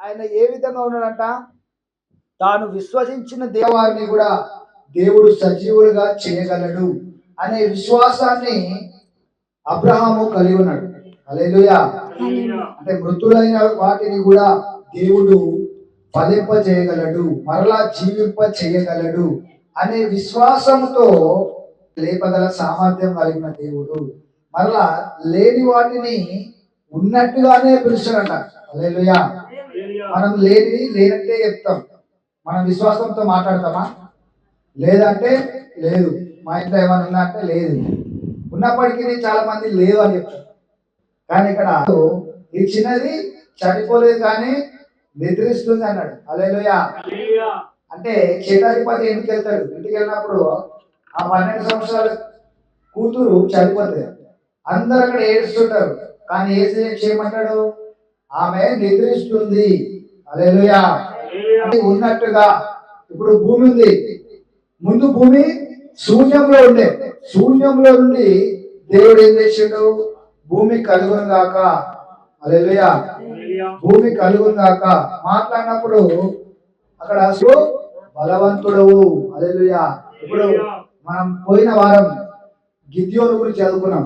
ఆయన ఏ విధంగా ఉన్నాడంట? తాను విశ్వసించిన దేవాన్ని కూడా దేవుడు సజీవులుగా చేయగలడు అనే విశ్వాసాన్ని అబ్రహాము కలిగి ఉన్నాడు. అలేలుయా అంటే మృతులైన వాటిని కూడా దేవుడు ఫలింప చేయగలడు మరలా జీవింప చేయగలడు అనే విశ్వాసంతో లేపగల సామర్థ్యం కలిగిన దేవుడు. మరలా లేని వాటిని ఉన్నట్టుగానే పిలుస్తాడట. అలేలుయా మనం లేనిది లేనట్టే చెప్తాం. మనం విశ్వాసంతో మాట్లాడతామా? లేదంటే లేదు. మా ఇంట్లో ఏమైనా ఉందా అంటే లేదు. ఉన్నప్పటికీ చాలా మంది లేదు అని చెప్తారు కానీ ఇక్కడ ఈ చిన్నది చనిపోలేదు కానీ నిద్రిస్తుంది అన్నాడు. అలేలుయా అంటే క్షేత్రాధిపతి ఇంటికి వెళ్తాడు? ఇంటికి వెళ్ళినప్పుడు ఆ పన్నెండు సంవత్సరాల కూతురు చనిపోతుంది. అందరు అక్కడ ఏడుస్తుంటారు. కానీ ఏసి చేయమంటాడు? ఆమె నిద్రిస్తుంది. అలేలుయా అది ఉన్నట్టుగా ఇప్పుడు భూమి ఉంది. ముందు భూమి శూన్యంలో ఉండే. శూన్యంలో నుండి దేవుడు ఏం చేసిండు? భూమి కలుగును గాక అలేలుయా భూమి కలుగును గాక మాట్లాడినప్పుడు అక్కడ అసలు బలవంతుడవు. అలేలుయా ఇప్పుడు మనం పోయిన వారం గిద్యోను గురించి చదువుకున్నాం.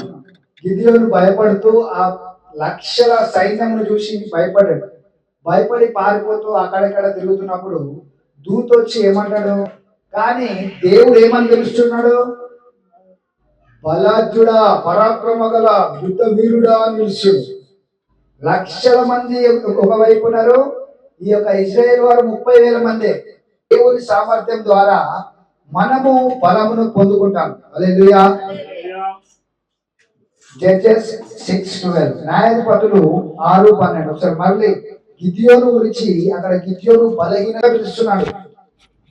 గిద్యోను భయపడుతూ ఆ లక్షల సైన్యంను చూసి భయపడాడు భయపడి పారిపోతూ అక్కడక్కడ తిరుగుతున్నప్పుడు దూత వచ్చి ఏమంటాడు? కానీ దేవుడు ఏమని తెలుస్తున్నాడు? బలాఢ్యుడా పరాక్రమ గల బుద్ధ వీరుడా అని లక్షల మంది ఒకవైపు ఉన్నారు. ఈ యొక్క ఇజ్రాయేల్ వారు ముప్పై వేల మంది దేవుని సామర్థ్యం ద్వారా మనము బలమును పొందుకుంటాం. Hallelujah judges six twelve. న్యాయాధిపతులు ఆరు పన్నెండు. ఒకసారి మళ్ళీ గిద్యోను గురించి అక్కడ గిద్యోను బలహీనంగా పిలుస్తున్నాడు.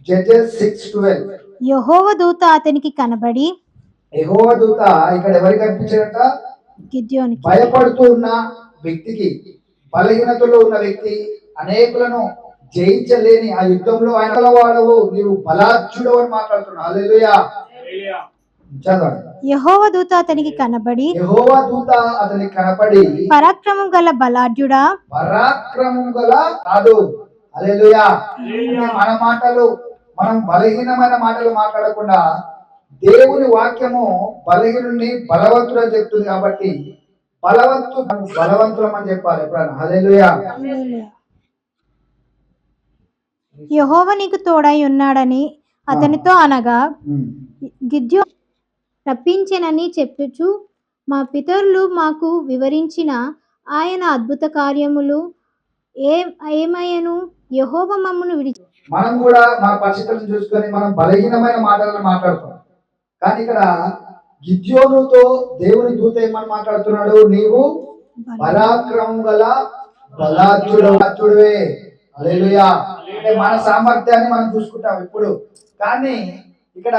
జడ్జెస్ సిక్స్ ట్వెల్వ్ యహోవ దూత అతనికి కనబడి యెహోవా దూత ఇక్కడ ఎవరికి కనిపించాడట? గిద్యోనికి. భయపడుతూ ఉన్న వ్యక్తికి బలహీనతలో ఉన్న వ్యక్తి అనేకులను జయించలేని ఆ యుద్ధంలో ఆయన వాడవు నీవు బలార్జుడు అని మాట్లాడుతున్నావు అల్లెలుయా యహోవ దూత అతనికి కనబడి యెహోవా దూత అతనికి కనపడి పరాక్రమం గల బలాఢ్యుడా? పరాక్రమం గల కాదు అలెలుయా మన మాటలు. మనం బలహీనమైన మాటలు మాట్లాడకుండా దేవుని వాక్యము బలహీనుని బలవంతుడు అని చెప్తుంది కాబట్టి బలవంతు బలవంతులం అని చెప్పాలి ఎప్పుడన్నా హల్లెలూయా. యహోవ నీకు తోడై ఉన్నాడని అతనితో అనగా. గిద్యో రప్పించెనని చెప్పుచు మా పితరులు మాకు వివరించిన ఆయన అద్భుత కార్యములు ఏ ఏమయ్యను యహోవ మమ్మను విడిచి మనం కూడా మన పరిస్థితులను చూసుకొని మనం బలహీనమైన మాటలను మాట్లాడుతాం. కానీ ఇక్కడ గిద్యోనుతో దేవుని దూత ఏమని మాట్లాడుతున్నాడు? నీవు పరాక్రమం గల బలార్జుడు బలార్జుడువే అంటే మన సామర్థ్యాన్ని మనం చూసుకుంటాం ఇప్పుడు. కానీ ఇక్కడ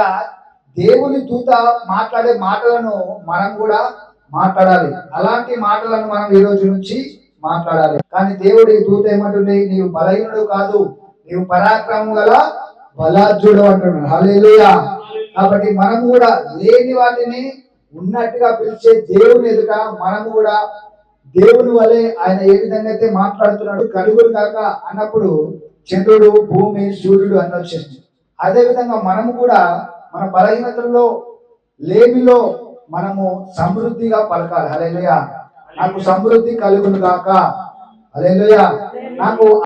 దేవుని దూత మాట్లాడే మాటలను మనం కూడా మాట్లాడాలి. అలాంటి మాటలను మనం ఈ రోజు నుంచి మాట్లాడాలి. కానీ దేవుడి దూత ఏమంటుంది నీవు బలహీనుడు కాదు. నీవు పరాక్రమం గల బలార్జుడు అంటున్నాడు. కాబట్టి మనం కూడా లేని వాటిని ఉన్నట్టుగా పిలిచే దేవుని ఎదుట మనం కూడా దేవుని వలె ఆయన ఏ విధంగా అయితే మాట్లాడుతున్నాడు కలుగురు కాక అన్నప్పుడు చంద్రుడు భూమి సూర్యుడు అన్న వచ్చేసింది అదే విధంగా మనము కూడా మన బలహీనతల్లో లేమిలో మనము సమృద్ధిగా పలకాలి. హల్లెలూయా. నాకు సమృద్ధి కలుగును గాక. హల్లెలూయా. నాకు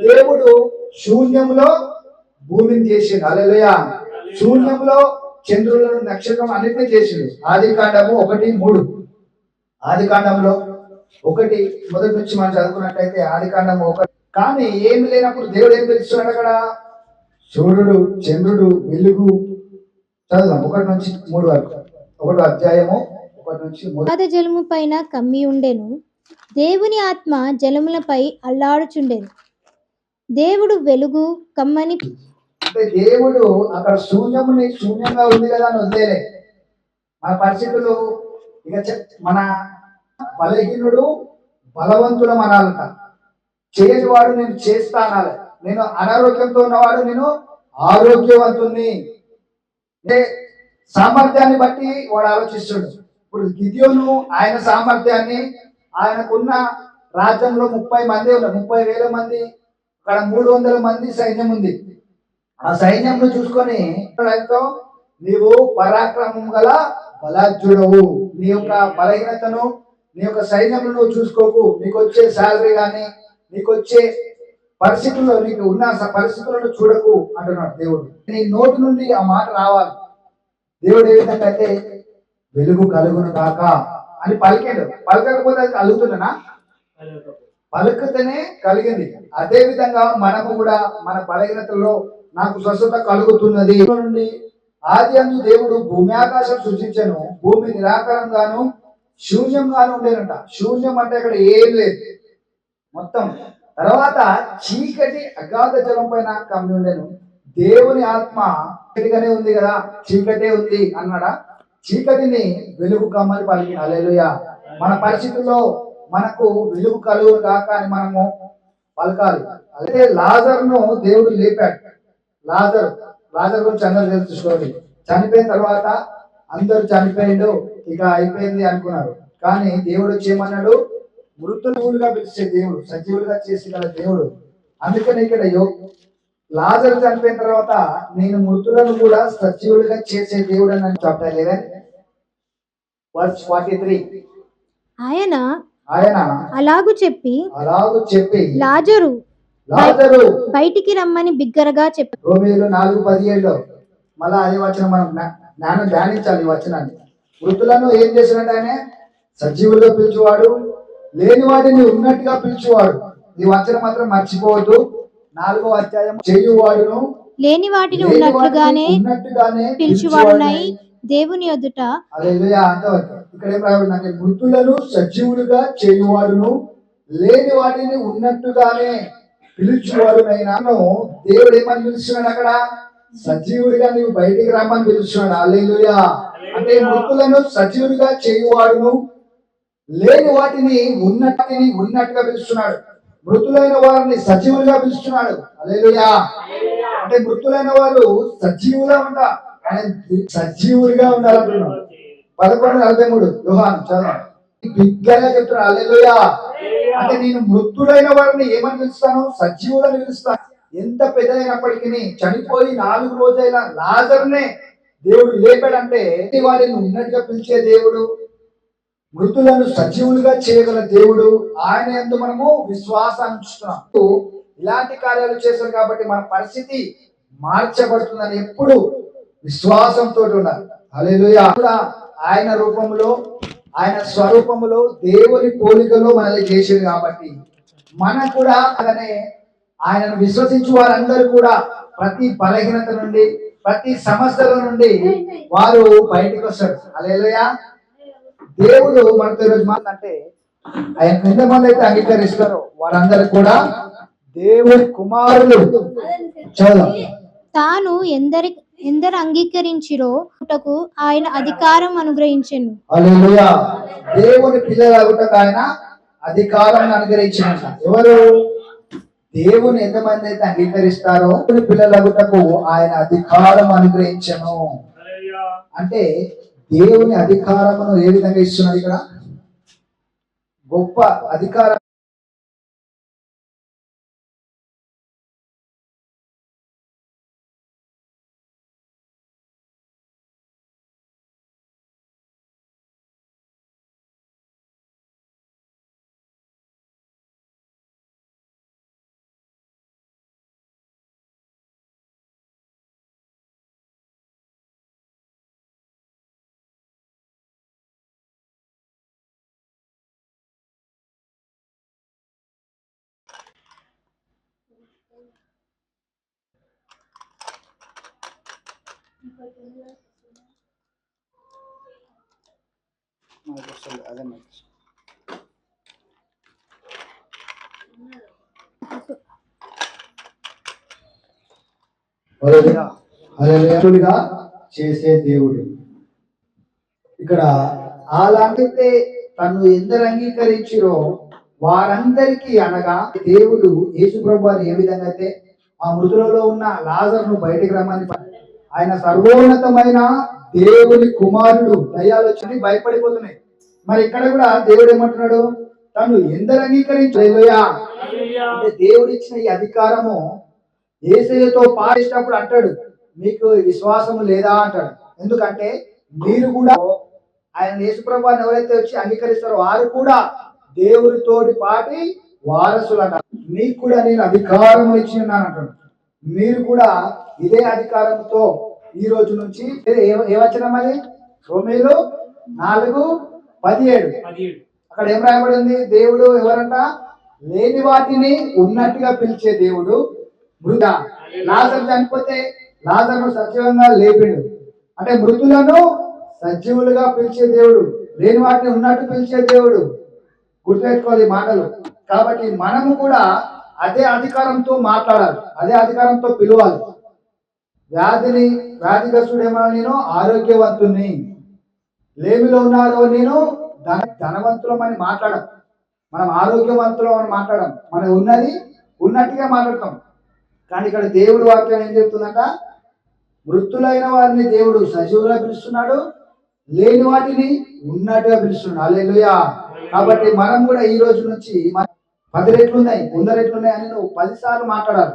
దేవుడు శూన్యంలో భూమిని చేసిండు. హల్లెలూయా. శూన్యంలో చంద్రులను నక్షత్రం అన్నింటినీ చేసిండు. ఆది కాండము ఒకటి మూడు. ఆది కాండంలో ఒకటి మొదటి నుంచి మనం చదువుకున్నట్టయితే ఆది కాండము ఒకటి. కానీ ఏమి లేనప్పుడు దేవుడు ఏం తెలుస్తున్నాడు అక్కడ? సూర్యుడు చంద్రుడు వెలుగు చదువుదాం. ఒకటి నుంచి మూడు వరకు. ఒకటో అధ్యాయము ఒకటి నుంచి మూడు. పాద జలము పైన కమ్మి ఉండెను. దేవుని ఆత్మ జలములపై అల్లాడుచుండెను. దేవుడు వెలుగు కమ్మని అంటే దేవుడు అక్కడ శూన్యముని శూన్యంగా ఉంది కదా అని వదిలేలే. మన పరిస్థితులు ఇక మన బలహీనుడు బలవంతుడు అనాలంట. చేయనివాడు నేను చేస్తా అనాలి. నేను అనారోగ్యంతో ఉన్నవాడు నేను ఆరోగ్యవంతుణ్ణి. అంటే సామర్థ్యాన్ని బట్టి వాడు ఆలోచిస్తాడు. ఇప్పుడు గిద్యోను ఆయన సామర్థ్యాన్ని ఆయనకున్న రాజ్యంలో ముప్పై మంది ఉన్నారు. ముప్పై వేల మంది అక్కడ మూడు వందల మంది సైన్యం ఉంది. ఆ సైన్యంను చూసుకొని నీవు పరాక్రమం గల బలాజ్యుడవు నీ యొక్క బలహీనతను నీ యొక్క సైన్యంలో నువ్వు చూసుకోకు. నీకు వచ్చే శాలరీ కానీ నీకు వచ్చే పరిస్థితుల్లో నీకు ఉన్న పరిస్థితులను చూడకు అంటున్నాడు దేవుడు. నీ నోటి నుండి ఆ మాట రావాలి. దేవుడు ఏ విధంగా వెలుగు కలుగును కాక అని పలికాడు. పలకకపోతే అది కలుగుతుందనా? పలుకుతేనే కలిగింది. అదే విధంగా మనకు కూడా మన బలహీనతలో నాకు స్వస్థత కలుగుతున్నది. నుండి ఆది అందు దేవుడు భూమి ఆకాశం సృష్టించను భూమి నిరాకారంగాను శూన్యంగాను ఉండేనంట. శూన్యం అంటే ఇక్కడ ఏం లేదు. మొత్తం తర్వాత చీకటి అగాధ జలం పైన కమ్మి ఉండేను. దేవుని ఆత్మ చీకటిగానే ఉంది కదా చీకటే ఉంది అన్నాడా? చీకటిని వెలుగు కమ్మని పలికి అలెలుయా మన పరిస్థితుల్లో మనకు వెలుగు కలుగును కాక అని మనము పలకాలి. అయితే లాజర్ను దేవుడు లేపాడు. లాజర్ లాజర్ గురించి అందరూ తెలుసుకోండి చనిపోయిన తర్వాత అందరూ చనిపోయిండు ఇక అయిపోయింది అనుకున్నారు. కానీ దేవుడు వచ్చేమన్నాడు మృతులుగా పిలిచే దేవుడు సజీవులుగా చేసి దేవుడు. అందుకని ఇక్కడ లాజరు చనిపోయిన తర్వాత నేను మృతులను కూడా సజీవులుగా చేసే దేవుడు అని చెప్తా లేదని వర్స్ ఫార్టీ త్రీ. ఆయన ఆయన అలాగు చెప్పి అలాగూ చెప్పి లాజరు లాజరు బయటికి రమ్మని బిగ్గరగా చెప్పాడు రోమియోలు నాలుగు పదిహేడులో మళ్ళా అదే వచనం మనం జ్ఞా- జ్ఞానం ధ్యానించాలి ఈ వచనాన్ని. మృతులను ఏం చేసినట్టు ఆయన? సజీవులుగా పిలిచేవాడు లేని వాటిని ఉన్నట్టుగా పిలిచేవాడు. ఈ వచనం మాత్రం మర్చిపోవద్దు. నాలుగో అధ్యాయం చేయువాడును. లేని వాటిని ఉన్నట్లుగానే ఉన్నట్టుగానే పిలిచివాడునై దేవుని ఎదుట ఇక్కడ ఏం అంటే మృతులను సజీవులుగా చేయువాడును లేని వాటిని ఉన్నట్టుగానే పిలుచువాడునైనా. దేవుడు ఏమని పిలుస్తున్నాడు అక్కడ? సజీవుడిగా నీవు బయటికి రమ్మని పిలుస్తున్నాడు. అలెలుయా అంటే మృతులను సజీవుడిగా చేయువాడును లేని వాటిని ఉన్నటిని ఉన్నట్టుగా పిలుస్తున్నాడు. మృతులైన వారిని సజీవులుగా పిలుస్తున్నాడు. అలెలుయా అంటే మృతులైన వారు సజీవులా ఉంటా ఆయన సజీవుడిగా ఉండాలంటున్నాడు పదకొండు నలభై మూడు. యోహాను చదవండి. బిగ్గరగా చెప్తున్నాడు అల్లెలుయా అంటే నేను మృతులైన వారిని ఏమని పిలుస్తాను? సజీవులని పిలుస్తాను. ఎంత పెద్దదైనప్పటికీ చనిపోయి నాలుగు రోజైన లాజర్నే దేవుడు లేపాడంటే వారిని ఉన్నట్టుగా పిలిచే దేవుడు మృతులను సజీవులుగా చేయగల దేవుడు ఆయన ఎందు మనము విశ్వాసాన్ని ఉంచుతున్నాం. ఇలాంటి కార్యాలు చేశారు కాబట్టి మన పరిస్థితి మార్చబడుతుందని ఎప్పుడు విశ్వాసంతో ఉండాలి. హల్లెలూయా. కూడా ఆయన రూపంలో ఆయన స్వరూపంలో దేవుని పోలికలో మనల్ని చేసేది కాబట్టి మనం కూడా అలానే ఆయనను విశ్వసించు వారందరూ కూడా ప్రతి బలహీనత నుండి ప్రతి సమస్యల నుండి వారు బయటకు వస్తారు. అలేలుయా దేవుడు మనతో ఈరోజు మాట్లాడంటే ఆయన ఎంతమంది అయితే అంగీకరిస్తారో వారందరూ కూడా దేవుని కుమారులు. చదువు తాను ఎందరి ఎందరు అంగీకరించిరో పుటకు ఆయన అధికారం అనుగ్రహించెను. దేవుని పిల్లలగుటకు ఆయన అధికారం అనుగ్రహించినంట. ఎవరు? దేవుని ఎంతమంది అయితే అంగీకరిస్తారో పిల్లలగుటకు ఆయన అధికారం అనుగ్రహించను. అంటే దేవుని అధికారమును ఏ విధంగా ఇస్తున్నాడు ఇక్కడ? గొప్ప అధికారం హల్లెలూయా. హల్లెలూయా. చేసే దేవుడు ఇక్కడ అలాంటితే తను ఎందరు అంగీకరించిరో వారందరికీ అనగా దేవుడు యేసుప్రభు వారు ఏ విధంగా అయితే ఆ మృతులలో ఉన్న లాజర్ను బయటికి రమ్మని ఆయన సర్వోన్నతమైన దేవుని కుమారుడు దయాలు వచ్చి భయపడిపోతున్నాయి. మరి ఇక్కడ కూడా దేవుడు ఏమంటున్నాడు? తను ఎందరు అంగీకరించలేలుయా అంటే దేవుడు ఇచ్చిన ఈ అధికారము ఏసయ్యతో పాడేటప్పుడు అంటాడు మీకు విశ్వాసం లేదా? అంటాడు. ఎందుకంటే మీరు కూడా ఆయన యేసుప్రభాన్ని ఎవరైతే వచ్చి అంగీకరిస్తారో వారు కూడా దేవుడితోటి పాటి వారసులు అంటారు మీకు కూడా నేను అధికారం ఇచ్చి ఉన్నాను అంటాడు మీరు కూడా ఇదే అధికారంతో ఈ రోజు నుంచి ఏ- వచనం అది? రోమేలు నాలుగు పదిహేడు. అక్కడ ఏం రాయబడి ఉంది దేవుడు ఎవరంట? లేని వాటిని ఉన్నట్టుగా పిలిచే దేవుడు మృత. లాజర్ చనిపోతే లాజర్ను సజీవంగా లేపిండు. అంటే మృతులను సజీవులుగా పిలిచే దేవుడు లేని వాటిని ఉన్నట్టు పిలిచే దేవుడు గుర్తుపెట్టుకోవాలి మాటలు. కాబట్టి మనము కూడా అదే అధికారంతో మాట్లాడాలి. అదే అధికారంతో పిలవాలి. వ్యాధిని వ్యాధిగ్రస్తుడు ఏమన్నా నేను? ఆరోగ్యవంతుని లేమిలో ఉన్నారో నేను? ధన ధనవంతులం అని మాట్లాడం. మనం ఆరోగ్యవంతులం అని మాట్లాడం. మనం ఉన్నది ఉన్నట్టుగా మాట్లాడతాం. కానీ ఇక్కడ దేవుడు వాక్యం ఏం చెప్తుందంట? మృతులైన వారిని దేవుడు సజీవులా పిలుస్తున్నాడు. లేని వాటిని ఉన్నట్టుగా పిలుస్తున్నాడు. అల్లెలుయా కాబట్టి మనం కూడా ఈ రోజు నుంచి పది రెట్లు ఉన్నాయి వంద రెట్లు ఉన్నాయి అని నువ్వు పది సార్లు మాట్లాడాలి.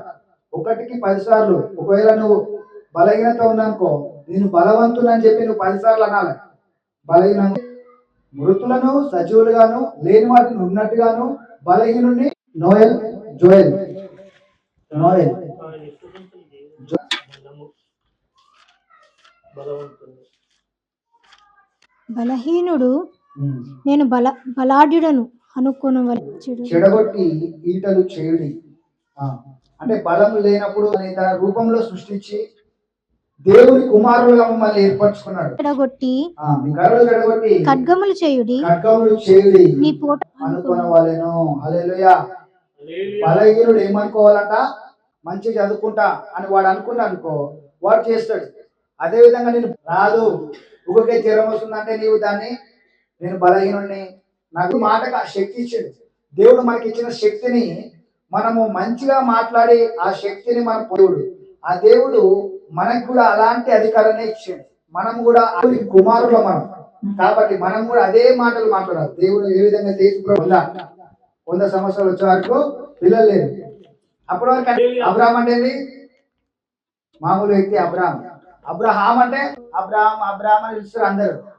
ఒకటికి పది సార్లు ఒకవేళ నువ్వు బలహీనత ఉందనుకో నేను బలవంతుని అని చెప్పి నువ్వు పది సార్లు అనాలి. బలహీన మృతులను సజీవులుగాను లేని వాటిని ఉన్నట్టుగాను బలహీనుని నోయల్ జోయల్. నోయల్. బలహీనుడు నేను బల బలాఢ్యుడను అనుకునవచ్చుడు చెడగొట్టి ఈటలు చేయుడి. ఆ, అంటే బలం లేనప్పుడు అని తన రూపంలో సృష్టించి దేవుని కుమారులుగా మమ్మల్ని ఏర్పరచుకున్నాడు. చెడగొట్టి ఆ, మీ కర్రలు చెడగొట్టి ఖడ్గములు చేయుడి. ఖడ్గములు చేయుడి. నీ పూట అనుకున్న వాళ్ళను హల్లెలూయా. బలహీనుడు ఏమనుకోవాలంట? మంచి చదువుకుంటా అని వాడు అనుకున్నా అనుకో వాడు చేస్తాడు. అదే విధంగా నేను రాదు. ఊరికే జ్వరం వస్తుందంటే నీవు దాన్ని నేను బలహీనుడిని నాకు మాటకు ఆ శక్తి ఇచ్చాడు. దేవుడు మనకి ఇచ్చిన శక్తిని మనము మంచిగా మాట్లాడి ఆ శక్తిని మనం దేవుడు ఆ దేవుడు మనకు కూడా అలాంటి అధికారాన్ని ఇచ్చాడు. మనం కూడా దేవుని మనం. కాబట్టి మనం కూడా అదే మాటలు మాట్లాడాలి. దేవుడు ఏ విధంగా తీసుకురా వంద సంవత్సరాలు వచ్చే వరకు పిల్లలు లేరు. అప్పుడు వరకు అబ్రాహం అంటే మామూలు వ్యక్తి అబ్రాహం. అబ్రహాం అంటే అబ్రాహం అబ్రాహం అని పిలుస్తారు అందరు.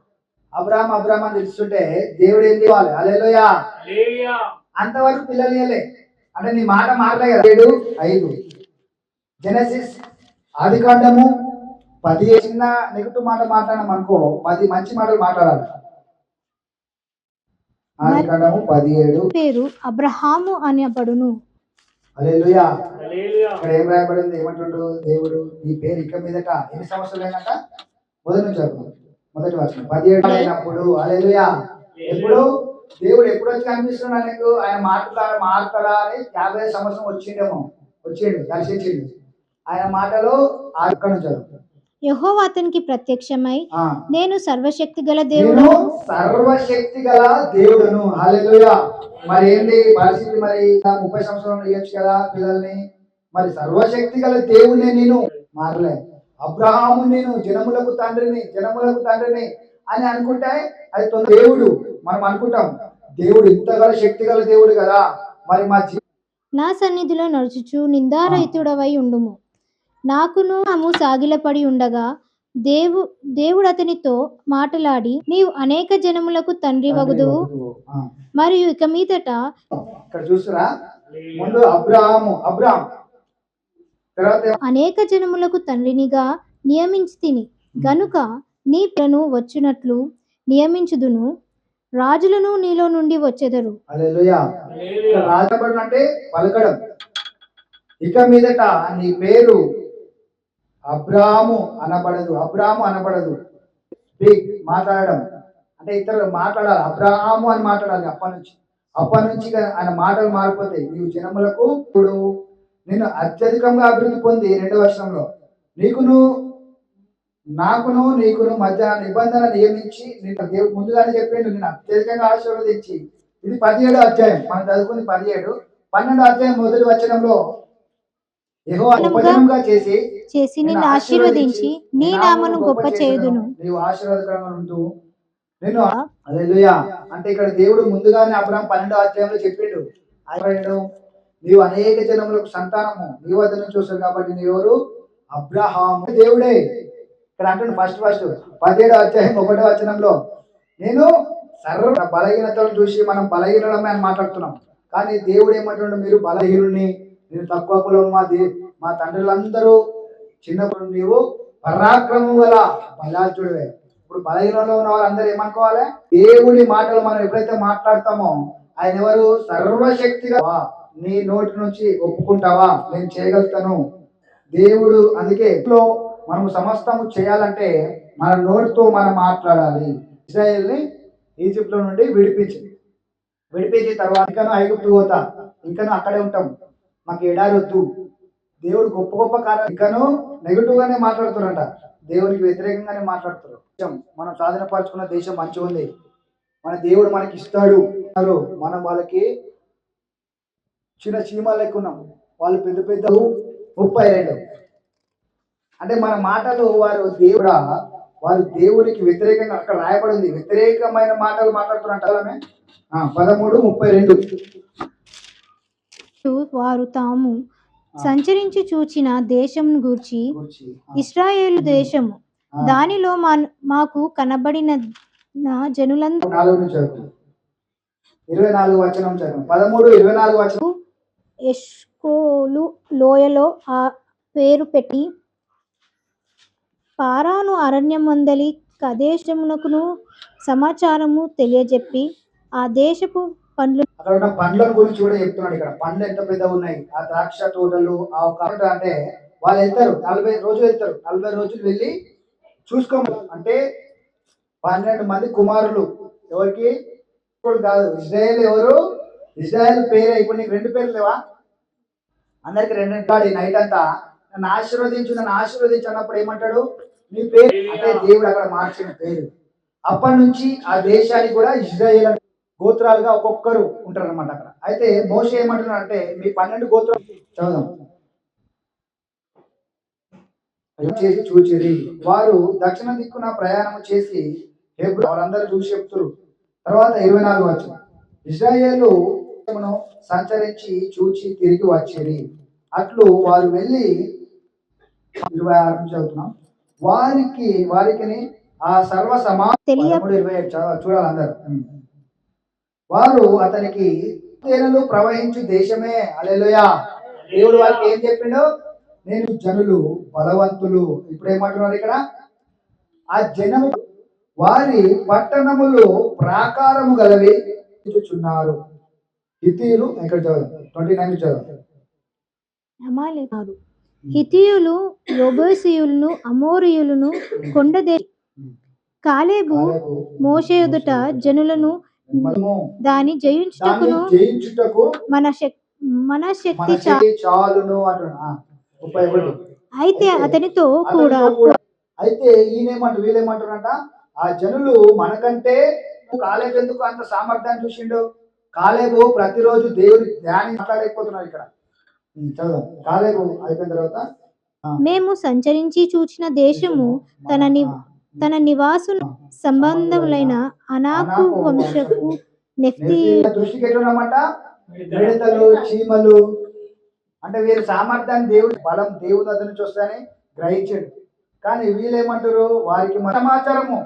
అబ్రాహం అబ్రాహం అని పిలుస్తుంటే దేవుడు ఏం చేయాలి? అలెలోయా అంతవరకు పిల్లలు ఇవ్వలే అంటే నీ మాట మారలే కదా. ఏడు ఐదు. జెనసిస్ ఆది కాండము పది చిన్న నెగటివ్ మాట మాట్లాడడం అనుకో పది మంచి మాటలు మాట్లాడాలి. ఆది కాండము పదిహేడు. పేరు అబ్రహాము అనబడును. అలెలుయా ఇక్కడ ఏం రాయబడింది? ఏమంటుండు దేవుడు? నీ పేరు ఇక మీదట ఎన్ని సంవత్సరాలు అయినాక మొదటి నుంచి మొదటి వచ్చిన పదిహేడు అయినప్పుడు అలెలుయా ఎప్పుడు? దేవుడు ఎప్పుడు వచ్చి కనిపిస్తున్నాడు నీకు? ఆయన మాట్లాడారా మారుతాడా అని యాభై సంవత్సరం వచ్చిండేమో. వచ్చిండు దర్శించిండు. ఆయన మాటలు అక్కడ నుంచి యెహోవా అతనికి ప్రత్యక్షమై. నేను సర్వశక్తి గల దేవుడు. సర్వశక్తి గల దేవుడును. మరి ఏంటి పరిస్థితి మరి? ముప్పై సంవత్సరాలు ఇవ్వచ్చు కదా పిల్లల్ని. మరి సర్వశక్తి గల దేవుడే నేను. మారలే. అబ్రహాము నేను జనములకు తండ్రిని జనములకు తండ్రిని అని అనుకుంటే అది దేవుడు. మనం అనుకుంటాం దేవుడు ఇంత గల శక్తి గల దేవుడు కదా. మరి మా నా సన్నిధిలో నడుచుచు నిందారహితుడవై ఉండుము. నాకును ఆము సాగిలపడి ఉండగా దేవు దేవుడు అతనితో మాటలాడి నీవు అనేక జనములకు తండ్రి వగుదువు. ఆ. మరియు ఇక మీదట ఇక్కడ చూస్తురా? ముందు అబ్రహాము అబ్రాహం అనేక జనములకు తండ్రినిగా నియమించి తిని. గనుక నీ ప్రను వచ్చినట్లు నియమించుదును. రాజులను నీలో నుండి వచ్చెదరు. హల్లెలూయా. ఇక్కడ రాజబడి అంటే పలకడం. ఇక మీదట నీ పేరు అబ్రాము అనబడదు. అబ్రాము అనబడదు. స్పీక్ మాట్లాడడం. అంటే ఇతరులు మాట్లాడాలి. అబ్రాహాము అని మాట్లాడాలి అప్పటి నుంచి. అప్పటి నుంచి ఆయన మాటలు మారిపోతాయి. నీవు జనములకు ఇప్పుడు నేను అత్యధికంగా అభివృద్ధి పొంది రెండవ వర్షంలో. నీకును నాకును నీకును మధ్య నిబంధన నియమించి నేను దేవుడు ముందుగానే చెప్పిండు నేను అత్యధికంగా ఆశీర్వదించి ఇది పదిహేడు అధ్యాయం. మనం చదువుకుంది పదిహేడు. పన్నెండు అధ్యాయం మొదటి వచనంలో ఉపజనంగా చేసి చేసి నిన్ను ఆశీర్వదించి నీ నామను గొప్ప చేయుదును. నీవు ఆశీర్వాదకరంగా ఉంటూ నేను హల్లెలూయా. అంటే ఇక్కడ దేవుడు ముందుగానే అబ్రాహం పన్నెండో అధ్యాయంలో చెప్పిండు. నీవు అనేక జనములకు సంతానము. నీ వద్ద నుంచి వస్తుంది కాబట్టి నీవెవరు అబ్రహాము. దేవుడే. ఇక్కడ అంటున్నాడు ఫస్ట్ ఫస్ట్. పదిహేడో అధ్యాయం ఒకటో వచనంలో నేను సర్వ బలహీనతను చూసి మనం బలహీనమే అని మాట్లాడుతున్నాం. కానీ దేవుడు ఏమంటున్నాడు? మీరు బలహీనుని నేను తక్కువ కులం మా దే మా తండ్రులందరూ చిన్నప్పుడు నీవు పరాక్రమం గల బలార్జుడివే ఇప్పుడు బలహీనంలో ఉన్న వాళ్ళందరూ ఏమనుకోవాలి? దేవుడి మాటలు మనం ఎప్పుడైతే మాట్లాడతామో ఆయన ఎవరు? సర్వశక్తిగా నీ నోటి నుంచి ఒప్పుకుంటావా? నేను చేయగలుగుతాను. దేవుడు అందుకే ఇంట్లో మనం సమస్తము చేయాలంటే మన నోటితో మనం మాట్లాడాలి. ఇజ్రాయెల్ని ఈజిప్ట్లో నుండి విడిపించి విడిపించిన తర్వాత ఇంకను ఐగుప్తు పోతా. ఇంకను అక్కడే ఉంటాం. మాకు ఎడారి వద్దు. దేవుడు గొప్ప గొప్ప కారణం ఇంకను నెగిటివ్ గానే మాట్లాడుతున్నారంట దేవునికి వ్యతిరేకంగానే మాట్లాడుతారు. మనం మనం సాధనపరచుకున్న దేశం మంచిగా ఉంది మన దేవుడు మనకి ఇస్తాడు మనం వాళ్ళకి చిన్న చీమ లెక్క ఉన్నాం వాళ్ళు పెద్ద పెద్ద ముప్పై రెండు. అంటే మన మాటలు వారు దేవుడా వారు దేవునికి వ్యతిరేకంగా అక్కడ రాయబడి ఉంది. వ్యతిరేకమైన మాటలు మాట్లాడుతున్నట్టు పదమూడు ముప్పై రెండు. వారు తాము సంచరించి చూచిన దేశం గూర్చి. ఇస్రాయేలు దేశము. దానిలో మా మాకు కనబడిన జనులందరూ ఇరవై నాలుగు వచనం పదమూడు ఇరవై నాలుగు వచనం. ఎష్కోలు లోయలో ఆ పేరు పెట్టి పారాను అరణ్యమందలి కదేశమునకును సమాచారము తెలియజెప్పి ఆ దేశపు పండ్లు అక్కడ ఉన్న పండ్ల గురించి కూడా చెప్తున్నాడు ఇక్కడ. పండ్లు ఎంత పెద్దగా ఉన్నాయి? ఆ ద్రాక్ష తోటలు ఆ ఒక అంటే వాళ్ళు వెళ్తారు. నలభై రోజులు వెళ్తారు. నలభై రోజులు వెళ్ళి చూసుకోము. అంటే పన్నెండు మంది కుమారులు. ఎవరికి? ఇప్పుడు కాదు. ఇజ్రాయెల్ ఎవరు? ఇజ్రాయెల్ పేరే. ఇప్పుడు నీకు రెండు పేర్లు లేవా? అందరికి రెండు కాడి నైట్ అంతా. నన్ను ఆశీర్వదించు నన్ను ఆశీర్వదించు అన్నప్పుడు ఏమంటాడు? నీ పేరు అంటే దేవుడు అక్కడ మార్చిన పేరు. అప్పటి నుంచి ఆ దేశానికి కూడా ఇజ్రాయేల్ గోత్రాలుగా ఒక్కొక్కరు ఉంటారు అనమాట అక్కడ. అయితే మోస ఏమంటున్నాడు అంటే మీ పన్నెండు గోత్రం చదుదాం చేసి చూచిరి వారు దక్షిణ దిక్కున ప్రయాణం చేసి వారందరూ వాళ్ళందరూ చూసి చెప్తురు. తర్వాత ఇరవై నాలుగు వచ్చిన ఇజ్రాయేలు సంచరించి చూచి తిరిగి వచ్చిరి అట్లు వారు వెళ్ళి ఇరవై ఆరు నుంచి చదువుతున్నాం. వారికి వారికి ఆ సర్వ సమా ఇరవై చూడాలి అందరు. వారు అతనికి తేనెలు ప్రవహించు దేశమే. అలెలుయా దేవుడు వారికి ఏం చెప్పిండు? నేను జనులు బలవంతులు. ఇప్పుడు ఏమంటున్నారు ఇక్కడ? ఆ జనము వారి పట్టణములు ప్రాకారము గలవి. చున్నారు హితీయులు ఇక్కడ ట్వంటీ నైన్ చదువు అమాలేకారు హితియులు యోబేసియులను అమోరియులను కొండదే కాలేబు జనులను దాని జయించుటకును జయించుటకు మన మన శక్తి చాలును అయితే అతనితో కూడా అయితే ఈయనేమంటారు వీళ్ళేమంటారంట ఆ జనులు మనకంటే కాలేబు ఎందుకు అంత సామర్థ్యాన్ని చూసిండు? కాలేబు ప్రతిరోజు దేవుడి ధ్యానం మాట్లాడలేకపోతున్నారు ఇక్కడ. చదువు కాలేబు అయిపోయిన తర్వాత మేము సంచరించి చూచిన దేశము తన తన నివాసు సంబంధములైన అనాకు వంశపు నెఫ్తి దృష్టికి ఎట్లున్నామంట మిడతలు చీమలు. అంటే వీరి సామర్థ్యాన్ని దేవుడి బలం దేవుని వద్ద నుంచి వస్తాయని గ్రహించాడు. కానీ వీళ్ళేమంటారు వారికి సమాచారము.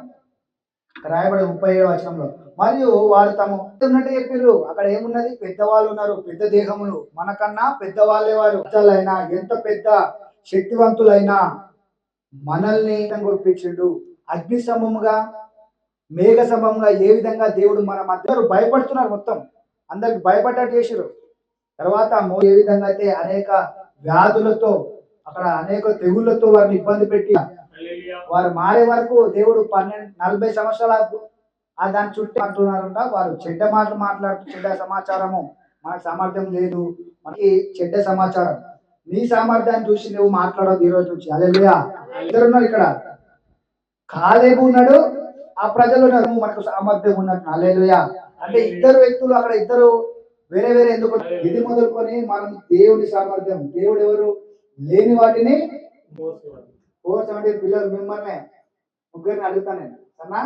రాయబడి ముప్పై ఏడు వచనంలో. మరియు వారు తమ ఉన్నట్టు చెప్పారు. అక్కడ ఏమున్నది? పెద్దవాళ్ళు ఉన్నారు. పెద్ద దేహములు. మనకన్నా పెద్దవాళ్ళే వారు. పెద్దలైనా ఎంత పెద్ద శక్తివంతులైనా మనల్ని గుర్పించిండు. అగ్ని సమముగా మేఘ సమముగా ఏ విధంగా దేవుడు మన మధ్య భయపడుతున్నారు మొత్తం. అందరికి భయపడ్డట్టు చేసారు. తర్వాత ఏ విధంగా అయితే అనేక వ్యాధులతో అక్కడ అనేక తెగుళ్ళతో వారిని ఇబ్బంది పెట్టి వారు మారే వరకు దేవుడు పన్నెండు నలభై సంవత్సరాల ఆ దాని చుట్టూ అంటున్నారంట వారు చెడ్డ మాటలు మాట్లాడుతూ చెడ్డ సమాచారము మనకు సామర్థ్యం లేదు. మనకి చెడ్డ సమాచారం. నీ సామర్థ్యాన్ని చూసి నువ్వు మాట్లాడదు ఈ రోజు నుంచి. అదే ఇద్దరు ఉన్నారు ఇక్కడ. కాలేబు ఉన్నాడు ఆ ప్రజలు ఉన్నారు. మనకు సామర్థ్యం ఉన్నట్టు. అలేలుయా అంటే ఇద్దరు వ్యక్తులు అక్కడ ఇద్దరు వేరే వేరే ఎందుకు ఇది మొదలుకొని మనం దేవుడి సామర్థ్యం. దేవుడు ఎవరు? లేని వాటిని ఫోర్ సెవెంటీ పిల్లలు మిమ్మల్ని ముగ్గురిని అడుగుతాను నేను. సరేనా?